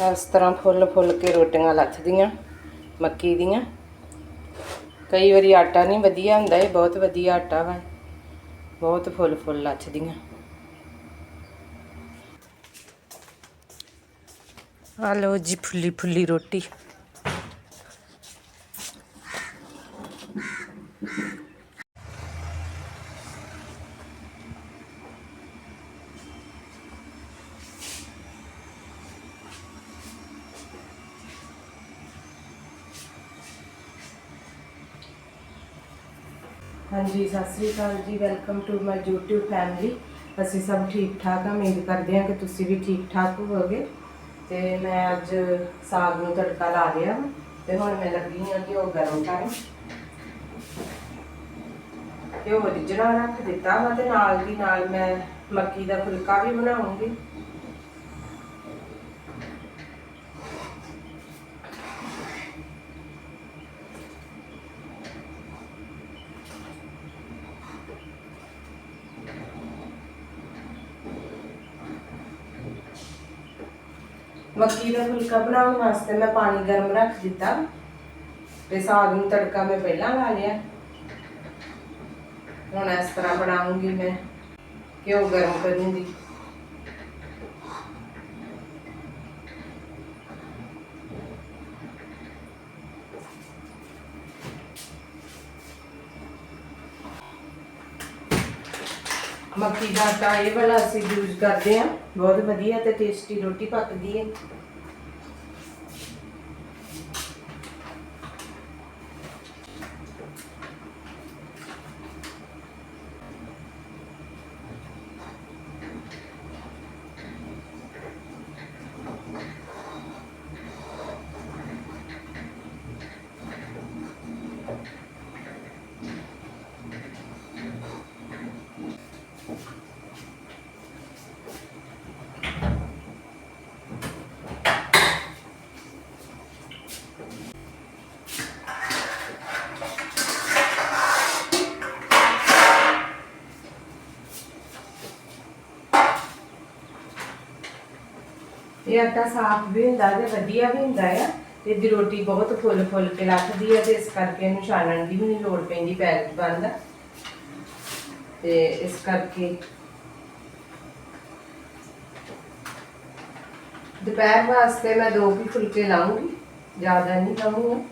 ਇਸ ਤਰ੍ਹਾਂ ਫੁੱਲ ਫੁੱਲ ਕੇ ਰੋਟੀਆਂ ਲੱਥਦੀਆਂ, ਮੱਕੀ ਦੀਆਂ। ਕਈ ਵਾਰੀ ਆਟਾ ਨਹੀਂ ਵਧੀਆ ਹੁੰਦਾ, ਇਹ ਬਹੁਤ ਵਧੀਆ ਆਟਾ ਵਾ। ਬਹੁਤ ਫੁੱਲ ਫੁੱਲ ਲੱਥਦੀਆਂ। ਆ ਲਓ ਜੀ ਫੁੱਲੀ ਫੁੱਲੀ ਰੋਟੀ। ਹਾਂਜੀ, ਸਤਿ ਸ੍ਰੀ ਅਕਾਲ ਜੀ। Welcome to my YouTube family ਅਸੀਂ ਸਭ ਠੀਕ ਠਾਕ ਹਾਂ ਉਮੀਦ ਕਰਦੇ ਹਾਂ ਕਿ ਤੁਸੀਂ ਵੀ ਠੀਕ ਠਾਕ ਹੋਵੋਗੇ। ਤੇ ਮੈਂ ਅੱਜ ਸਾਗ ਨੂੰ ਤੜਕਾ ਲਾ ਲਿਆ ਵਾ। ਤੇ ਹੁਣ ਮੈਂ ਲੱਗੀ ਹਾਂ ਘਿਓ ਗਰਮ ਕਰਨ। ਘਿਓ ਰਿੱਝਣਾ ਰੱਖ ਦਿੱਤਾ ਵਾ ਤੇ ਨਾਲ ਦੀ ਨਾਲ ਮੈਂ ਮੱਕੀ ਦਾ ਫੁਲਕਾ ਵੀ ਬਣਾਉਂਗੀ। ਮੱਕੀ ਦਾ ਫੁਲਕਾ ਬਣਾਉਣ ਵਾਸਤੇ ਮੈਂ ਪਾਣੀ ਗਰਮ ਰੱਖ ਦਿੱਤਾ ਤੇ ਸਾਗ ਨੂੰ ਤੜਕਾ ਮੈਂ ਪਹਿਲਾਂ ਲਾ ਲਿਆ ਹੁਣ ਇਸ ਤਰ੍ਹਾਂ ਬਣਾਉਂਗੀ ਮੈਂ ਘਿਓ ਗਰਮ ਕਰੂੰਗੀ ਮੱਕੀ ਦਾ ਆਟਾ ਇਹ ਵਾਲਾ ਅਸੀਂ ਯੂਜ਼ ਕਰਦੇ ਹਾਂ। ਬਹੁਤ ਵਧੀਆ ਤੇ ਟੇਸਟੀ ਰੋਟੀ ਪੱਕਦੀ ਹੈ। ਇਹ ਆਟਾ ਸਾਫ਼ ਵੀ ਹੁੰਦਾ ਤੇ ਵਧੀਆ ਵੀ ਹੁੰਦਾ ਆ ਤੇ ਦੀ ਰੋਟੀ ਬਹੁਤ ਫੁੱਲ ਫੁੱਲ ਕੇ ਲੱਥਦੀ ਹੈ ਤੇ ਇਸ ਕਰਕੇ ਇਹਨੂੰ ਛਾਣਨ ਦੀ ਵੀ ਨਹੀਂ ਲੋੜ ਪੈਂਦੀ ਪੈਕਟ ਬੰਦ। ਤੇ ਇਸ ਕਰਕੇ ਦੁਪਹਿਰ ਵਾਸਤੇ ਮੈਂ ਦੋ ਵੀ ਫੁਲਕੇ ਲਾਉਂਗੀ ਜ਼ਿਆਦਾ ਨਹੀਂ ਲਾਉਂਗੀ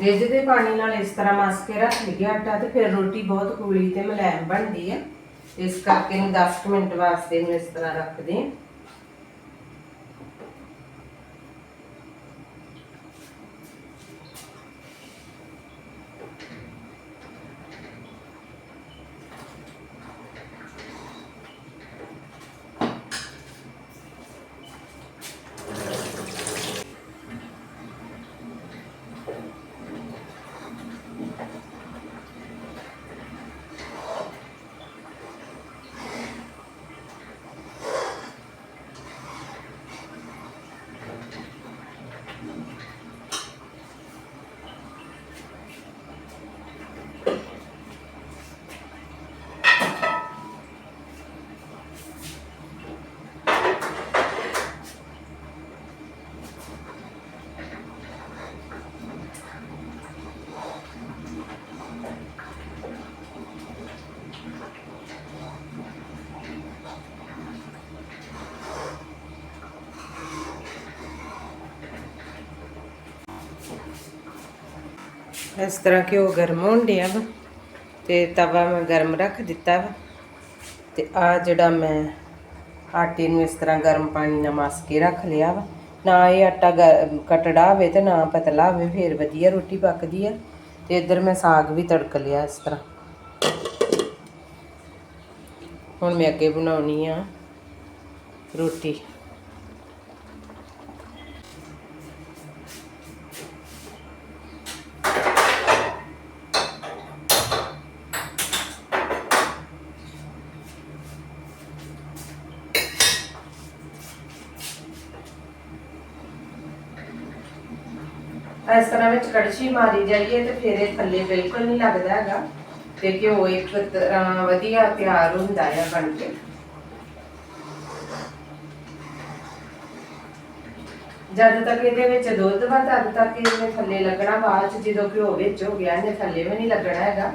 ਰਿੱਝਦੇ ਪਾਣੀ ਨਾਲ ਇਸ ਤਰ੍ਹਾਂ ਮਸ ਕੇ ਰੱਖ ਲਿਆ ਆਟਾ ਤੇ ਫਿਰ ਰੋਟੀ ਬਹੁਤ ਕੂਲੀ ਤੇ ਮੁਲਾਇਮ ਬਣਦੀ ਹੈ। ਇਸ ਕਰਕੇ ਇਹਨੂੰ 10 ਮਿੰਟ ਵਾਸਤੇ ਇਹਨੂੰ ਇਸ ਤਰ੍ਹਾਂ ਰੱਖਦੇ ਹਾਂ। ਇਸ ਤਰ੍ਹਾਂ ਘਿਓ ਗਰਮ ਹੋਣ ਡਿਆ ਵਾ ਤੇ ਤਵਾ ਮੈਂ ਗਰਮ ਰੱਖ ਦਿੱਤਾ ਵਾ। ਤੇ ਆ ਜਿਹੜਾ ਮੈਂ ਆਟੇ ਨੂੰ ਇਸ ਤਰ੍ਹਾਂ ਗਰਮ ਪਾਣੀ ਨਾਲ ਮਸ ਕੇ ਰੱਖ ਲਿਆ ਵਾ। ਨਾ ਇਹ ਆਟਾ ਗ- ਕਟੜਾ ਹੋਵੇ ਤੇ ਨਾ ਪਤਲਾ ਹੋਵੇ, ਫੇਰ ਵਧੀਆ ਰੋਟੀ ਪੱਕਦੀ ਆ। ਤੇ ਇੱਧਰ ਮੈਂ ਸਾਗ ਵੀ ਤੜਕ ਲਿਆ ਇਸ ਤਰ੍ਹਾਂ। ਹੁਣ ਮੈਂ ਅੱਗੇ ਬਣਾਉਣੀ ਆ ਰੋਟੀ। ਇਸ ਤਰ੍ਹਾਂ ਵਿੱਚ ਕੜਛੀ ਮਾਰੀ ਜਾਈਏ ਤੇ ਫਿਰ ਇਹ ਥੱਲੇ ਬਿਲਕੁਲ ਨਹੀਂ ਲੱਗਦਾ ਹੈਗਾ ਤੇ ਘਿਓ ਇੱਕ ਤਰ੍ਹਾਂ ਵਧੀਆ ਤਿਆਰ ਹੁੰਦਾ ਹੈ ਬਣ ਕੇ। ਜਦ ਤੱਕ ਇਹਦੇ ਵਿੱਚ ਦੁੱਧ ਵਾ, ਤਦ ਤੱਕ ਇਹਨੇ ਥੱਲੇ ਲੱਗਣਾ, ਬਾਅਦ ਚ ਜਦੋਂ ਘਿਓ ਵਿੱਚ ਹੋ ਗਿਆ, ਇਹਨੇ ਥੱਲੇ ਵੀ ਨਹੀਂ ਲੱਗਣਾ ਹੈਗਾ।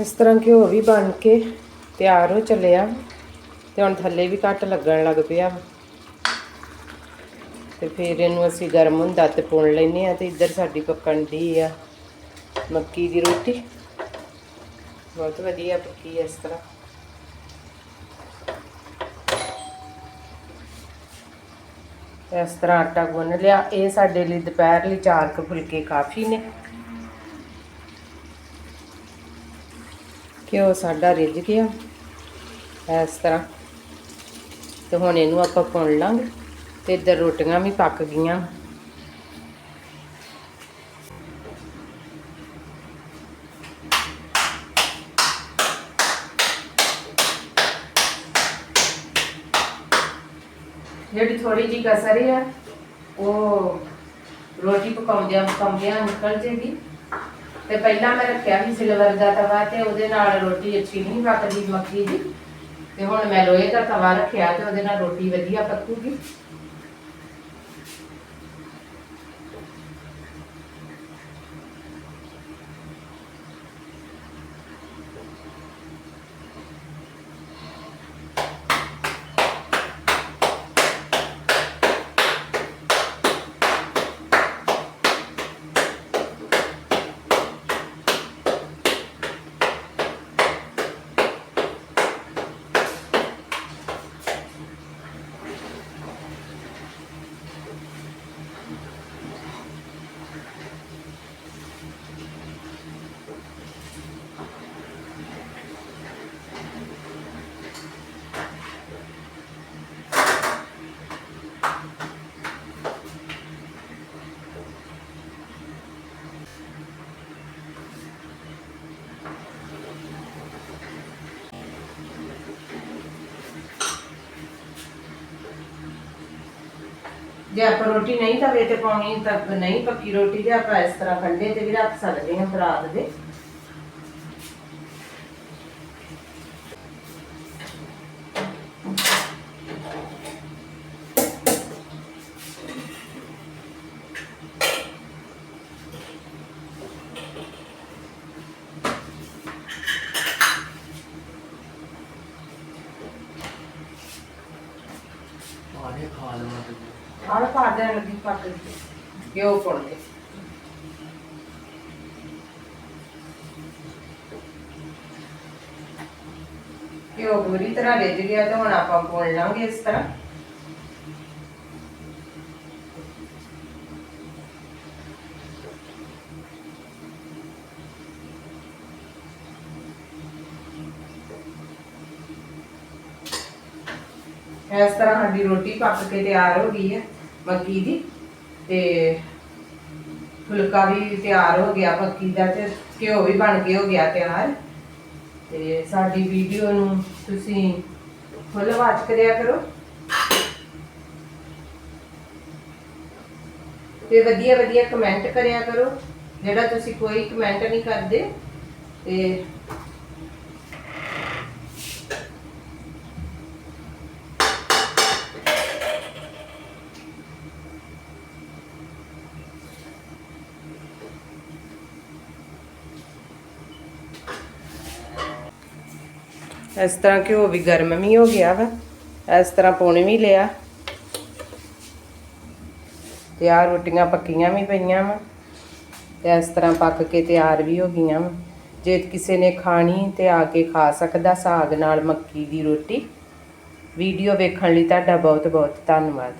ਇਸ ਤਰ੍ਹਾਂ ਘਿਓ ਵੀ ਬਣ ਕੇ ਤਿਆਰ ਹੋ ਚੱਲਿਆ ਤੇ ਹੁਣ ਥੱਲੇ ਵੀ ਘੱਟ ਲੱਗਣ ਲੱਗ ਪਿਆ। ਵਾ। ਤੇ ਫਿਰ ਇਹਨੂੰ ਅਸੀਂ ਗਰਮ ਹੁੰਦਾ ਤੇ ਪੁਣ ਲੈਨੇ ਆ ਤੇ ਇੱਧਰ ਸਾਡੀ ਪੱਕਣ ਦੀ ਆ ਮੱਕੀ ਦੀ ਰੋਟੀ। ਬਹੁਤ ਵਧੀਆ ਪੱਕੀ ਇਸ ਤਰ੍ਹਾਂ। ਇਸ ਤਰ੍ਹਾਂ ਆਟਾ ਗੁੰਨ ਲਿਆ। ਇਹ ਸਾਡੇ ਲਈ ਦੁਪਹਿਰ ਲਈ ਚਾਰ ਕੁ ਫੁਲਕੇ ਕਾਫੀ ਨੇ। ਘਿਓ ਸਾਡਾ ਰਿੱਝ ਗਿਆ ਇਸ ਤਰ੍ਹਾਂ। ਤੇ ਹੁਣ ਇਹਨੂੰ ਆਪਾਂ ਪੁਣ ਲਾਂਗੇ ਤੇ ਇੱਧਰ ਰੋਟੀਆਂ ਵੀ ਪੱਕ ਗਈਆਂ। ਜਿਹੜੀ ਥੋੜੀ ਜੀ ਕਸਰ ਹੈ ਉਹ ਰੋਟੀ ਪਕਾਉਂਦਿਆਂ ਪਕਾਉਂਦਿਆਂ ਨਿਕਲ ਜੇਗੀ। ਤੇ ਪਹਿਲਾਂ ਮੈਂ ਰੱਖਿਆ ਸੀ ਸਿਲਵਰ ਦਾ ਤਵਾ ਤੇ ਉਹਦੇ ਨਾਲ ਰੋਟੀ ਅੱਛੀ ਨਹੀਂ ਪੱਕਦੀ ਮੱਕੀ ਦੀ। ਤੇ ਹੁਣ ਮੈਂ ਲੋਹੇ ਦਾ ਤਵਾ ਰੱਖਿਆ ਤੇ ਉਹਦੇ ਨਾਲ ਰੋਟੀ ਵਧੀਆ ਪੱਕੂਗੀ। ਜੇ ਆਪਾਂ ਰੋਟੀ ਨਹੀਂ ਤਵੇ ਤੇ ਪਾਉਣੀ ਤਾਂ ਨਹੀਂ ਪੱਕੀ ਰੋਟੀ ਤੇ ਆਪਾਂ ਇਸ ਤਰ੍ਹਾਂ ਖੰਡੇ ਤੇ ਵੀ ਰੱਖ ਸਕਦੇ ਹਾਂ ਬਰਾਤ ਦੇ। ਆਨੇ ਖਾ ਲਵਾਂ ਤੇ ਆਹ ਪਾ ਦੇਣ ਲੱਗੀ ਪੱਕ ਗਈ ਘਿਓ ਪੁਣ ਕੇ। ਘਿਓ ਪੂਰੀ ਤਰ੍ਹਾਂ ਰਿੱਝ ਗਿਆ ਤੇ ਹੁਣ ਆਪਾਂ ਪੁਣ ਲਾਂਗੇ ਇਸ ਤਰ੍ਹਾਂ। ਇਸ ਤਰ੍ਹਾਂ ਸਾਡੀ ਰੋਟੀ ਪੱਕ ਕੇ ਤਿਆਰ ਹੋ ਗਈ ਹੈ, ਮੱਕੀ ਦੀ। ਤੇ ਫੁਲਕਾ ਵੀ ਤਿਆਰ ਹੋ ਗਿਆ ਮੱਕੀ ਦਾ ਤੇ ਘਿਓ ਵੀ ਬਣ ਕੇ ਹੋ ਗਿਆ ਤਿਆਰ। ਤੇ ਸਾਡੀ ਵੀਡੀਓ ਨੂੰ ਤੁਸੀਂ ਫੁੱਲ ਵਾਚ ਕਰਿਆ ਕਰੋ। ਤੇ ਵਧੀਆ ਵਧੀਆ ਕਮੈਂਟ ਕਰਿਆ ਕਰੋ। ਜਿਹੜਾ ਤੁਸੀਂ ਕੋਈ ਕਮੈਂਟ ਨਹੀਂ ਕਰਦੇ, ਤੇ ਇਸ ਤਰ੍ਹਾਂ ਘਿਓ ਵੀ ਗਰਮ ਵੀ ਹੋ ਗਿਆ ਵਾ। ਇਸ ਤਰ੍ਹਾਂ ਪੁਣ ਵੀ ਲਿਆ। ਤੇ ਆ ਰੋਟੀਆਂ ਪੱਕੀਆਂ ਵੀ ਪਈਆਂ ਵਾ। ਤੇ ਇਸ ਤਰ੍ਹਾਂ ਪੱਕ ਕੇ ਤਿਆਰ ਵੀ ਹੋ ਗਈਆਂ ਵਾ। ਜੇ ਕਿਸੇ ਨੇ ਖਾਣੀ ਤੇ ਆ ਕੇ ਖਾ ਸਕਦਾ ਸਾਗ ਨਾਲ ਮੱਕੀ ਦੀ ਰੋਟੀ। ਵੀਡੀਓ ਵੇਖਣ ਲਈ ਤੁਹਾਡਾ ਬਹੁਤ ਬਹੁਤ ਧੰਨਵਾਦ।